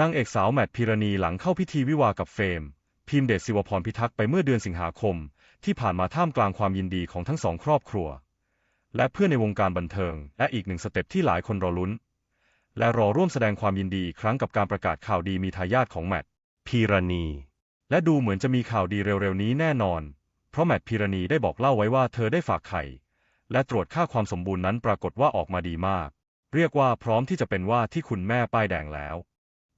นางเอกสาวแมทพิรณีหลังเข้าพิธีวิวากับเฟรม พิมเดชศิวพรพิทักษ์ไปเมื่อเดือนสิงหาคม ที่ผ่านมาท่ามกลางความยินดีของทั้งสองครอบครัว และเพื่อนในวงการบันเทิง และอีกหนึ่งสเต็ปที่หลายคนรอลุ้น และรอร่วมแสดงความยินดีอีกครั้งกับการประกาศข่าวดีมีทายาทของแมทพีรณี และดูเหมือนจะมีข่าวดีเร็วๆนี้แน่นอน เพราะแมทพีรณีได้บอกเล่าไว้ว่าเธอได้ฝากไข่และตรวจค่าความสมบูรณ์นั้นปรากฏว่าออกมาดีมาก เรียกว่าพร้อมที่จะเป็นว่าที่คุณแม่ป้ายแดงแล้ว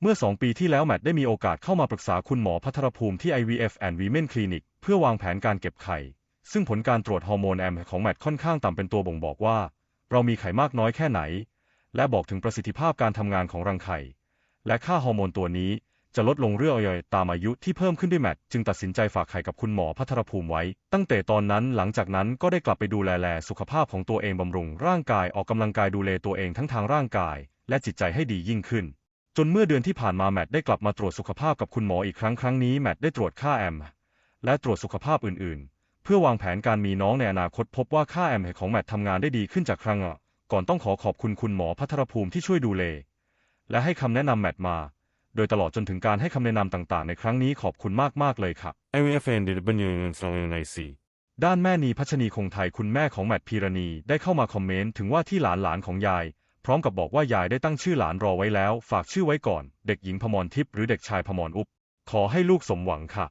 เมื่อ 2 ปีที่แล้วแมทได้มีโอกาสเข้ามาปรึกษาคุณหมอพัทรภูมิที่ IVF and Women Clinic เพื่อวางแผนการเก็บไข่ ซึ่งผลการตรวจฮอร์โมนแอมของแมทค่อนข้างต่ำเป็นตัวบ่งบอกว่า เรามีไข่มากน้อยแค่ไหน และบอกถึงประสิทธิภาพการทำงานของรังไข่ และค่าฮอร์โมนตัวนี้จะลดลงเรื่อยๆตามอายุที่เพิ่มขึ้นด้วยแมทจึงตัดสินใจฝากไข่กับคุณหมอพัทรภูมิไว้ ตั้งแต่ตอนนั้นหลังจากนั้นก็ได้กลับไปดูแลแลสุขภาพของตัวเองบำรุง ร่างกายออกกำลังกายดูแลตัวเองทั้งทางร่างกาย และจิตใจให้ดียิ่งขึ้น จนเมื่อเดือนที่ผ่านมาแมทได้กลับมาตรวจสุขภาพกับคุณหมออีกครั้งครั้งนี้แมทได้ตรวจค่าแอมและตรวจสุขภาพอื่นๆ เพื่อวางแผนการมีน้องในอนาคตพบว่าค่าแอมของแมททำงานได้ดีขึ้นจากครั้งก่อนต้องขอขอบคุณคุณหมอพัทรภูมิที่ช่วยดูแลและให้คำแนะนำแมทมา โดยตลอดจนถึงการให้คำแนะนำต่างๆ ในครั้งนี้ขอบคุณมากๆเลยค่ะ IVFN เดือนบันยังสองในสี่ด้านแม่นีพัชนีคงไทยคุณแม่ของแมทพีรณีได้เข้ามาคอมเมนต์ถึงว่าที่หลานหลานๆของยาย พร้อมกับบอกว่ายายได้ตั้งชื่อหลานรอไว้แล้ว ฝากชื่อไว้ก่อน เด็กหญิงพมรทิพย์หรือเด็กชายพมรอุบขอให้ลูกสมหวังค่ะ